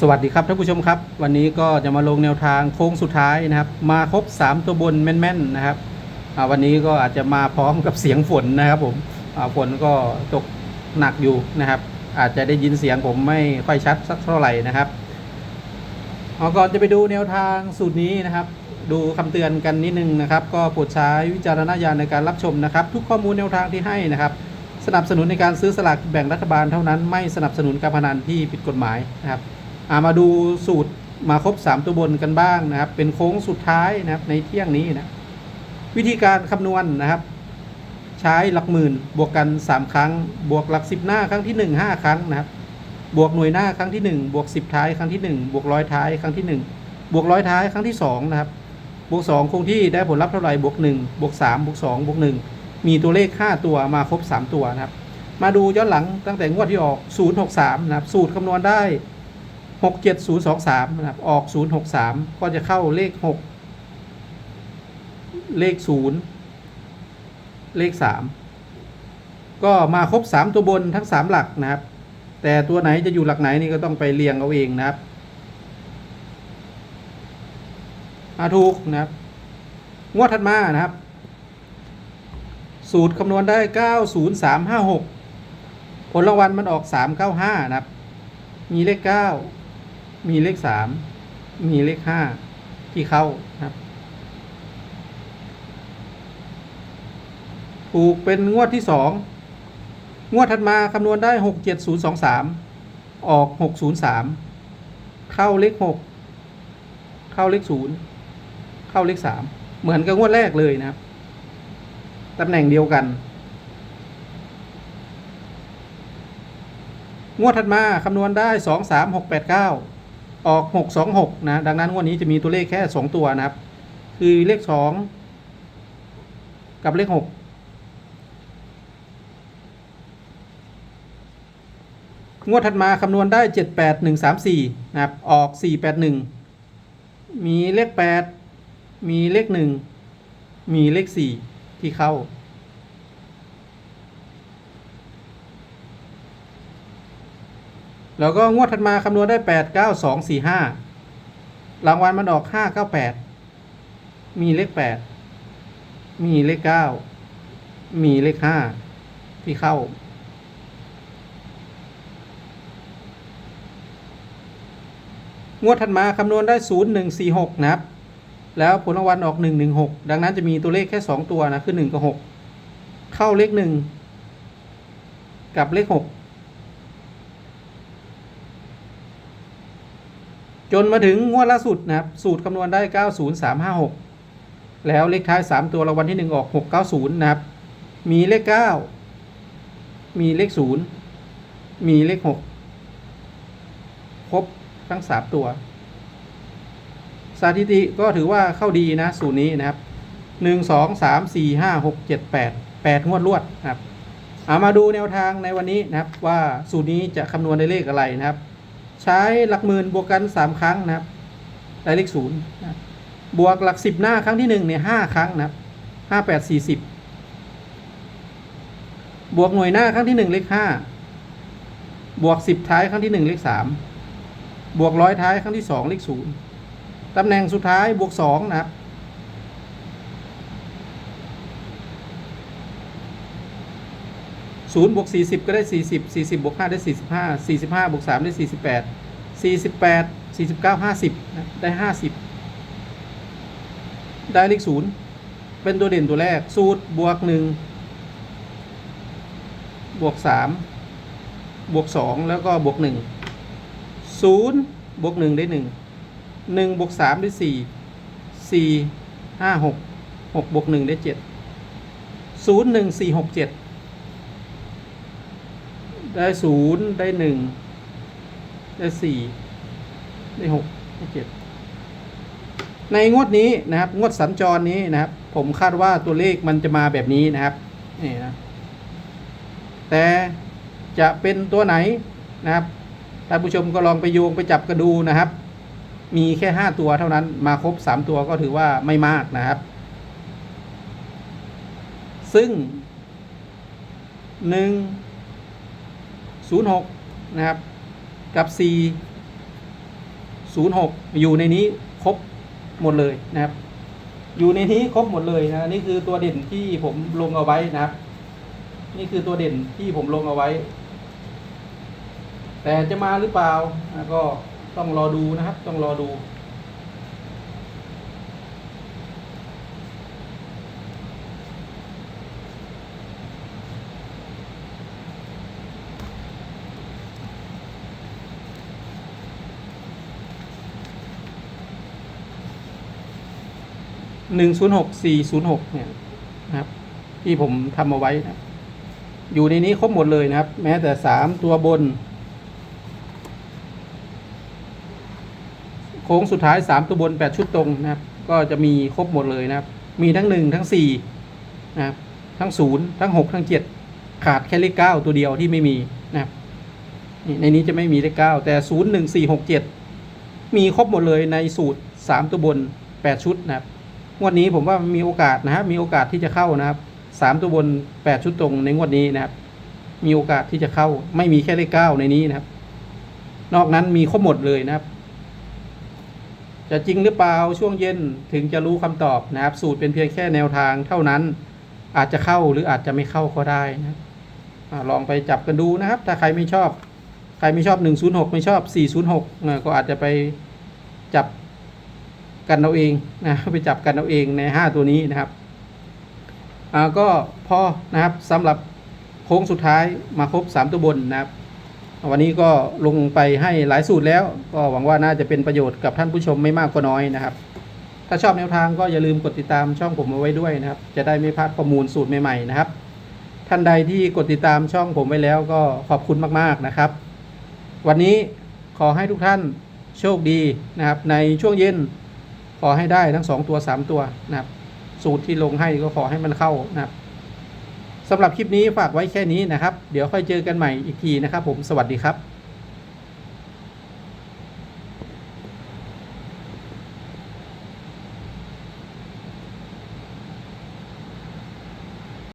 สวัสดีครับท่านผู้ชมครับ วันนี้ก็จะมาลงแนวทางโค้งสุดท้ายนะครับ มาครบ 3 ตัวบนแม่นๆนะครับวันนี้ก็อาจจะมาพร้อมกับเสียงฝนนะครับผมฝนก็ตกหนักอยู่นะครับ อาจจะได้ยินเสียงผมไม่ค่อยชัดสักเท่าไหร่นะครับเอาก่อนจะไปดูแนวทางสูตรนี้นะครับ ดูคำเตือนกันนิดนึงนะครับ ก็โปรดใช้วิจารณญาณในการรับชมนะครับ ทุกข้อมูลแนวทางที่ให้นะครับ สนับสนุนในการซื้อสลากแบ่งรัฐบาลเท่านั้นไม่สนับสนุนการพนันที่ผิดกฎหมายนะครับามาดูสูตรมาครบ 3 ตัวบนกันบ้างนะครับ เป็นโค้งสุดท้ายนะครับในเที่ยงนี้นะวิธีการคำนวณนะครับ ใช้หลักหมื่นบวกกัน 3 ครั้ง บวกหลัก 10 หน้าครั้งที่ 1 5 ครั้งนะครับ บวกหน่วยหน้าครั้งที่ 1 บวก 10 ท้ายครั้งที่ 1 บวกร้อยท้ายครั้งที่ 1 บวกร้อยท้ายครั้งที่2นะครับบวก2คงที่ได้ผลลัพธ์เท่าไหร่บวก1บวก3บวก2บวก1มีตัวเลข 5 ตัวมาครบ 3 ตัวนะครับ มาดูย้อนหลังตั้งแต่งวดที่ออก 063 นะครับ สูตรคำนวณได้ 67023นะครับออก 063 ก็จะเข้าเลข 6 เลข 0 เลข 3 ก็มาครบ 3 ตัวบนทั้ง 3 หลักนะครับ แต่ตัวไหนจะอยู่หลักไหนนี่ก็ต้องไปเรียงเอาเองนะครับอาถูกนะครับ งวดถัดมานะครับ สูตรคำนวณได้ 90356 ผลรางวัลมันออก 395 นะครับ มีเลข 9 มีเลข3มีเลข5ที่เข้าครับ ถูกเป็นงวดที่2งงวดถัดมาคำนวณได้67023องสามออก603เข้าเลข6เข้าเลข0เข้าเลข3เหมือนกับงวดแรกเลยนะครับตำแหน่งเดียวกัน งวดถัดมาคำนวณได้สองสามหกแปดเก้า ออกหกสองหกนะ ดังนั้นงวดนี้จะมีตัวเลขแค่สองตัวนะครับ คือเลขสองกับเลขหกงวดถัดมาคำนวณได้เจ็ดแปดหนึ่งสามสี่นะครับ ออกสี่แปดหนึ่งมีเลขแปดมีเลขหนึ่งมีเลขสี่ที่เข้า แล้วก็งวดถัดมาคำนวณได้แปดเก้าสองสี่ห้ารางวัลมันออกห้าเก้าแปดมีเลขแปดมีเลขเก้ามีเลขห้าที่เข้า งวดถัดมาคำนวณได้ 0 1 4 6 นะครับ แล้วผลรางวัลออก 1 1 6 ดังนั้นจะมีตัวเลขแค่ 2 ตัวนะ คือ 1 กับ 6 เข้าเลข 1 กับเลข 6 จนมาถึงงวดล่าสุดนะครับ สูตรคำนวณได้ 90356 แล้วเลขท้าย 3 ตัวรางวัลที่ 1 ออก 690 นะครับ มีเลข 9 มีเลข 0 มีเลข 6 ครบทั้ง 3 ตัว สถิติก็ถือว่าเข้าดีนะ สูตรนี้นะครับ 1 2 3 4 5 6 7 8 8 งวดรวดนะครับเอามาดูแนวทางในวันนี้นะครับว่าสูตรนี้จะคำนวณได้เลขอะไรนะครับ ใช้หลักหมื่นบวกกัน 3 ครั้งนะครับได้เลขศูนย์บวกหลักสิบหน้าครั้งที่1เนี่ยห้าครั้งนะครับห้าแปดสี่สิบบวกหน่วยหน้าครั้งที่ 1 เลขห้าบวกสิบท้ายครั้งที่ 1 เลขสามบวกร้อยท้ายครั้งที่ 2 เลขศูนย์ตำแหน่งสุดท้ายบวก2นะครับ 0บวก40 ก็ได้ 40 40บวก5ได้ 45 45บวก3ได้ 48 48 49 50 ได้ 50 ได้เลข0เป็นตัวเด่นตัวแรก สูตรบวก 1 บวก 3 บวก 2 แล้วก็บวก 1 0บวก 1 ได้ 1 1บวก 3 ได้ 4 4 5 6 6บวก 1 ได้ 7 0 1 4 6 7 ได้ศูนย์ได้หนึ่งได้สี่ได้หกได้เจ็ดในงวดนี้นะครับ งวดสัญจรนี้นะครับ ผมคาดว่าตัวเลขมันจะมาแบบนี้นะครับนี่นะแต่จะเป็นตัวไหนนะครับท่านผู้ชมก็ลองไปโยงไปจับกระดูนะครับ มีแค่ห้าตัวเท่านั้นมาครบสามตัวก็ถือว่าไม่มากนะครับ ซึ่งหนึ่ง 06 นะครับ กับ4 06 อยู่ในนี้ครบหมดเลยนะครับ อยู่ในนี้ครบหมดเลยนะนี่คือตัวเด่นที่ผมลงเอาไว้นะครับ นี่คือตัวเด่นที่ผมลงเอาไว้ แต่จะมาหรือเปล่าอะก็ต้องรอดูนะครับ ต้องรอดู หนึ่งศูนย์หกสี่ศูนย์หกเนี่ยนะครับ ที่ผมทำเอาไว้นะอยู่ในนี้ครบหมดเลยนะครับ แม้แต่สามตัวบน โค้งสุดท้ายสามตัวบนแปดชุดตรงนะครับ ก็จะมีครบหมดเลยนะครับ มีทั้งหนึ่งทั้งสี่นะครับ ทั้งศูนย์ทั้งหกทั้งเจ็ดขาดแค่เลขเก้าตัวเดียวที่ไม่มีนะครับในนี้จะไม่มีเลขเก้าแต่ศูนย์หนึ่งสี่หกเจ็ดมีครบหมดเลยในสูตรสามตัวบนแปดชุดนะครับ งวดนี้ผมว่ามีโอกาสนะครับมีโอกาสที่จะเข้านะครับสามตัวบนแปดชุดตรงในงวดนี้นะครับ มีโอกาสที่จะเข้า ไม่มีแค่เลขเก้าในนี้นะครับ นอกนั้นมีครบหมดเลยนะครับ จะจริงหรือเปล่าช่วงเย็นถึงจะรู้คำตอบนะครับ สูตรเป็นเพียงแค่แนวทางเท่านั้น อาจจะเข้าหรืออาจจะไม่เข้าก็ได้นะลองไปจับกันดูนะครับ ถ้าใครไม่ชอบ ใครไม่ชอบ 106 ไม่ชอบ 406นะก็อาจจะไปจับ กันเอาเองนะไปจับกันเอาเองใน 5 ตัวนี้นะครับอ่าก็พอนะครับสำหรับโค้งสุดท้ายมาครบ 3 ตัวบนนะครับ วันนี้ก็ลงไปให้หลายสูตรแล้ว ก็หวังว่าน่าจะเป็นประโยชน์กับท่านผู้ชมไม่มากก็น้อยนะครับ ถ้าชอบแนวทางก็อย่าลืมกดติดตามช่องผมเอาไว้ด้วยนะครับ จะได้ไม่พลาดข้อมูลสูตรใหม่ๆนะครับ ท่านใดที่กดติดตามช่องผมไว้แล้วก็ขอบคุณมากๆนะครับ วันนี้ขอให้ทุกท่านโชคดีนะครับในช่วงเย็น ขอให้ได้ทั้งสองตัวสามตัวนะครับ สูตรที่ลงให้ก็ขอให้มันเข้านะครับสำหรับคลิปนี้ฝากไว้แค่นี้นะครับ เดี๋ยวค่อยเจอกันใหม่อีกทีนะครับ ผมสวัสดีครับ